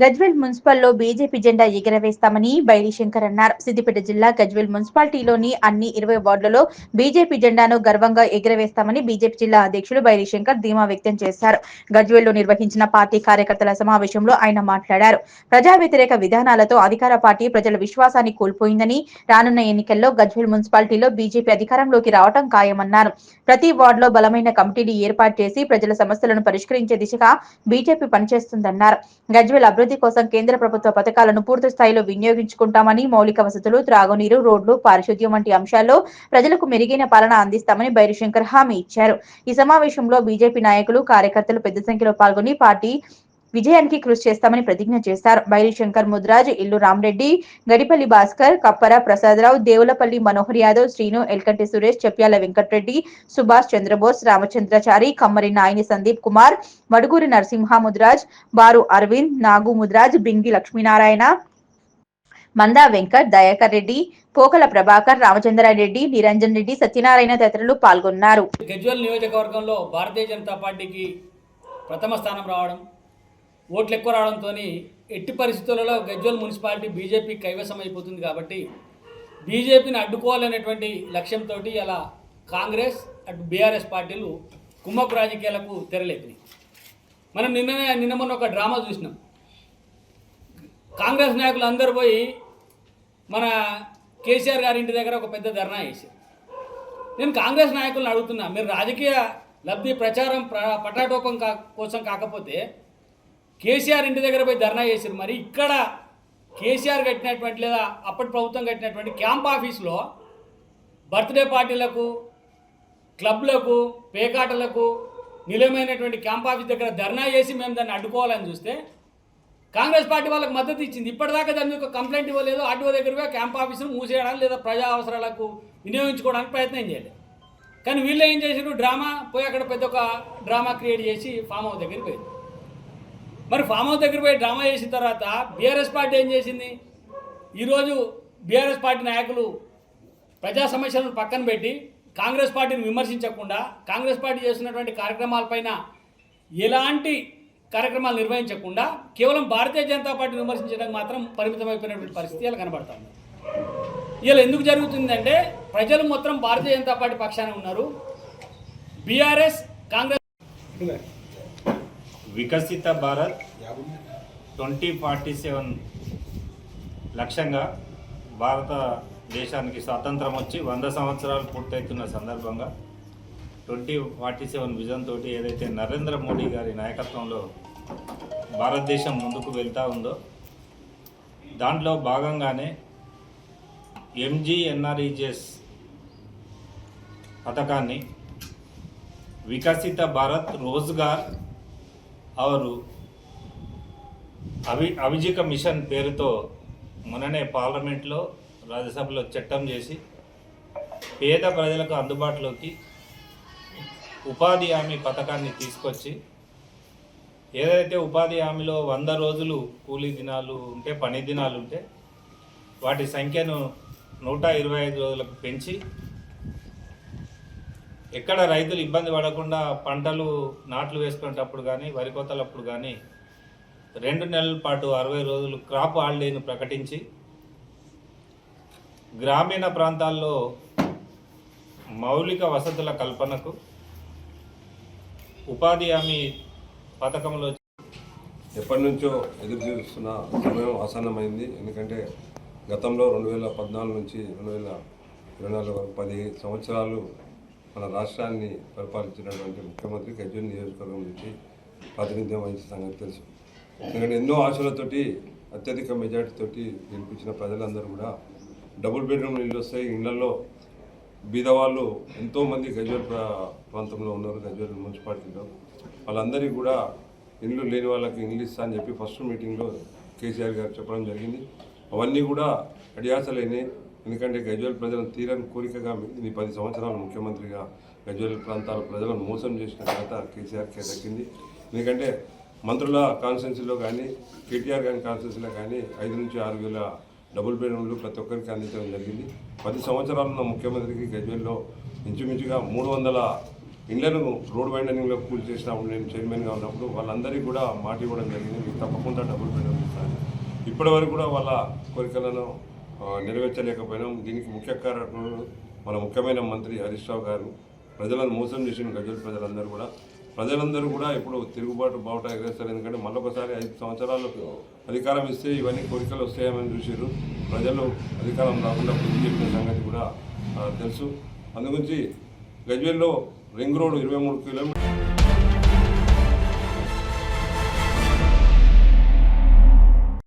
Gajwel మున్సిపల్లో BJP జెండా ఎగురవేస్తామని బైరి శంకర్ అన్నారు. సిద్దిపేట జిల్లా గజ్వేల్ మున్సిపాలిటీలోని అన్ని ఇరవై వార్డులలో బీజేపీ జెండాను గర్వంగా ఎగురవేస్తామని బీజేపీ జిల్లా అధ్యక్షుడు బైరి శంకర్ ధీమా వ్యక్తం చేశారు. గజ్వేల్లో నిర్వహించిన పార్టీ కార్యకర్తల సమావేశంలో ఆయన మాట్లాడారు. ప్రజా వ్యతిరేక విధానాలతో అధికార పార్టీ ప్రజల విశ్వాసాన్ని కోల్పోయిందని రానున్న ఎన్నికల్లో గజ్వేల్ మున్సిపాలిటీలో బీజేపీ అధికారంలోకి రావటం ఖాయమన్నారు. ప్రతి వార్డులో బలమైన కమిటీని ఏర్పాటు చేసి ప్రజల సమస్యలను పరిష్కరించే దిశగా బీజేపీ పనిచేస్తుందన్నారు. గజ్వేల్ అభివృద్ధి కోసం కేంద్ర ప్రభుత్వ పథకాలను పూర్తి స్థాయిలో వినియోగించుకుంటామని మౌలిక వసతులు త్రాగునీరు రోడ్లు పారిశుద్ధ్యం వంటి అంశాల్లో ప్రజలకు మెరుగైన పాలన అందిస్తామని బైరిశంకర్ హామీ ఇచ్చారు. ఈ సమావేశంలో బీజేపీ నాయకులు కార్యకర్తలు పెద్ద సంఖ్యలో పాల్గొని పార్టీ విజయానికి కృషి చేస్తామని ప్రతిజ్ఞ చేశారు. బైరి శంకర్ ముద్రాజ్ ఇల్లు రామరెడ్డి గడిపల్లి భాస్కర్ కప్పర ప్రసాదరావు దేవులపల్లి మనోహర్ యాదవ్ శ్రీను ఎల్కంటి సురేష్ చెప్పాల వెంకటరెడ్డి సుభాష్ చంద్రబోస్ రామచంద్రచారి కమ్మరి నాయని సందీప్ కుమార్ మడుగూరి నరసింహ ముద్రాజ్ బారు అరవింద్ నాగు ముద్రాజ్ బింగి లక్ష్మీనారాయణ మందా వెంకట్ దయాకర్ రెడ్డి పోకల ప్రభాకర్ రామచంద్రారెడ్డి నిరంజన్ రెడ్డి సత్యనారాయణ తదితరులు పాల్గొన్నారు. గజ్వల్ నియోజకవర్గంలో భారతీయ జనతా పార్టీకి ప్రథమ స్థానం రావడం ఓట్లు ఎక్కువ రావడంతో ఎట్టి పరిస్థితులలో గజ్వల్ మున్సిపాలిటీ బీజేపీ కైవసం అయిపోతుంది కాబట్టి బీజేపీని అడ్డుకోవాలనేటువంటి లక్ష్యంతో అలా కాంగ్రెస్ అటు బీఆర్ఎస్ పార్టీలు కుమ్మకు రాజకీయాలకు తెరలేపినాయి. మనం నిన్ననే నిన్న మొన్న ఒక డ్రామా చూసినాం. కాంగ్రెస్ నాయకులు అందరూ పోయి మన కేసీఆర్ గారి ఇంటి దగ్గర ఒక పెద్ద ధర్నా చేశారు. నేను కాంగ్రెస్ నాయకులను అడుగుతున్నా మీరు రాజకీయ లబ్ధి ప్రచారం ప్ర- పటాటోపం కా కోసం కాకపోతే కేసీఆర్ ఇంటి దగ్గర పోయి ధర్నా చేశారు. మరి ఇక్కడ కేసీఆర్ కట్టినటువంటి లేదా అప్పటి ప్రభుత్వం కట్టినటువంటి క్యాంప్ ఆఫీస్లో బర్త్డే పార్టీలకు క్లబ్లకు పేకాటలకు నిలయమైనటువంటి క్యాంప్ ఆఫీస్ దగ్గర ధర్నా చేసి మేము దాన్ని అడ్డుకోవాలని చూస్తే కాంగ్రెస్ పార్టీ వాళ్ళకి మద్దతు ఇచ్చింది. ఇప్పటిదాకా దాని మీద కంప్లైంట్ ఇవ్వలేదు. ఆర్టీఓ దగ్గరగా క్యాంప్ ఆఫీసును మూసేయడానికి లేదా ప్రజా అవసరాలకు వినియోగించుకోవడానికి ప్రయత్నం చేయలేదు. కానీ వీళ్ళు ఏం చేశారు? డ్రామా పోయి అక్కడ పెద్ద ఒక డ్రామా క్రియేట్ చేసి ఫామ్ హౌస్ దగ్గరికి పోయింది మరి ఫామ్ హౌస్ దగ్గర పోయి డ్రామా చేసిన తర్వాత బీఆర్ఎస్ పార్టీ ఏం చేసింది? ఈరోజు బీఆర్ఎస్ పార్టీ నాయకులు ప్రజా సమస్యలను పక్కన పెట్టి కాంగ్రెస్ పార్టీని విమర్శించకుండా కాంగ్రెస్ పార్టీ చేస్తున్నటువంటి కార్యక్రమాలపైన ఎలాంటి కార్యక్రమాలు నిర్వహించకుండా కేవలం భారతీయ జనతా పార్టీని విమర్శించడానికి మాత్రం పరిమితమైపోయినటువంటి పరిస్థితి ఇలా కనబడుతుంది. ఇలా ఎందుకు జరుగుతుందంటే ప్రజలు మొత్తం భారతీయ జనతా పార్టీ పక్షాన ఉన్నారు. బీఆర్ఎస్ కాంగ్రెస్ వికసిత భారత్ ట్వంటీ ఫార్టీ సెవెన్ లక్ష్యంగా భారతదేశానికి స్వాతంత్రం వచ్చి వంద సంవత్సరాలు పూర్తవుతున్న సందర్భంగా ట్వంటీ ఫార్టీ సెవెన్ విజన్ తోటి ఏదైతే నరేంద్ర మోడీ గారి నాయకత్వంలో భారతదేశం ముందుకు వెళ్తూ ఉందో దాంట్లో భాగంగానే ఎంజీఎన్ఆర్ఈజెస్ పథకాన్ని వికసిత భారత్ రోజ్గార్ అవరు అవి అభిజిక మిషన్ పేరుతో మొన్ననే పార్లమెంట్లో రాజ్యసభలో చట్టం చేసి పేద ప్రజలకు అందుబాటులోకి ఉపాధి హామీ పథకాన్ని తీసుకొచ్చి ఏదైతే ఉపాధి హామీలో వంద రోజులు కూలీ దినాలు ఉంటే పని దినాలు ఉంటే వాటి సంఖ్యను నూట ఇరవై ఐదు రోజులకు పెంచి ఎక్కడ రైతులు ఇబ్బంది పడకుండా పంటలు నాట్లు వేసుకునేటప్పుడు కానీ వరి కోతలప్పుడు కానీ రెండు నెలల పాటు అరవై రోజులు క్రాప్ హాలిడేను ప్రకటించి గ్రామీణ ప్రాంతాల్లో మౌలిక వసతుల కల్పనకు ఉపాధి హామీ పథకంలో ఎప్పటి నుంచో ఎదురు చూస్తున్న సమయం ఆసన్నమైంది. ఎందుకంటే గతంలో రెండు వేల పద్నాలుగు నుంచి రెండు వేల ఇరవై నాలుగు వరకు పది సంవత్సరాలు మన రాష్ట్రాన్ని పరిపాలించినటువంటి ముఖ్యమంత్రి గజ్వల్ నియోజకవర్గం నుంచి ప్రాతినిధ్యం వహించిన సంగతి తెలుసు. ఎందుకంటే ఎన్నో ఆశలతోటి అత్యధిక మెజార్టీతోటి గెలిపించిన ప్రజలందరూ కూడా డబుల్ బెడ్రూమ్ ఇల్లు వస్తాయి. ఇళ్ళలో బీదవాళ్ళు ఎంతోమంది గజ్వేల్ ప్రా- ప్రాంతంలో ఉన్నారు గజ్వేల్ మున్సిపాలిటీలో. వాళ్ళందరికీ కూడా ఇల్లు లేని వాళ్ళకి ఇండ్లు ఇస్తా అని చెప్పి ఫస్ట్ మీటింగ్లో కేసీఆర్ గారు చెప్పడం జరిగింది. అవన్నీ కూడా అడియాసలేని ఎందుకంటే గజ్వేల్ ప్రజలను తీరని కోరికగా మిగిలింది పది సంవత్సరాలు ముఖ్యమంత్రిగా గజ్వేల్ ప్రాంతాల ప్రజలను మోసం చేసిన తర్వాత కేసీఆర్కే దక్కింది. ఎందుకంటే మంత్రుల కాన్స్టిట్యున్సీలో కానీ కేటీఆర్ గారి కాన్స్టిట్యున్సీలో కానీ ఐదు నుంచి ఆరు వేల డబుల్ బెడ్రూమ్లు ప్రతి ఒక్కరికి అందించడం జరిగింది. పది సంవత్సరాలున్న ముఖ్యమంత్రికి గజ్వేల్లో ఇంచుమించుగా మూడు వందల ఇండ్లను రోడ్ వైండనింగ్లో కూల్ చేసినప్పుడు నేను చైర్మన్గా ఉన్నప్పుడు వాళ్ళందరికీ కూడా మాట ఇవ్వడం జరిగింది. మీకు తప్పకుండా డబుల్ బెడ్రూమ్ ఇస్తాను. ఇప్పటి వరకు కూడా వాళ్ళ కోరికలను నెరవేర్చలేకపోయినాం దీనికి ముఖ్య కారణాలు మన ముఖ్యమైన మంత్రి హరీష్ రావు గారు. ప్రజలను మోసం చేసిన గజల్ ప్రజలందరూ కూడా. ప్రజలందరూ కూడా ఇప్పుడు తిరుగుబాటు బావుట ఎగరేస్తారు. ఎందుకంటే మళ్ళొకసారి ఐదు సంవత్సరాలకు అధికారం ఇస్తే ఇవన్నీ కోరికలు వస్తాయని చూసారు ప్రజలు అధికారం రాకుండా బుద్ధి చెప్పిన సంగతి కూడా తెలుసు. అందుగురించి గజ్వేల్లో రింగ్ రోడ్ ఇరవై మూడు కిలోమీటర్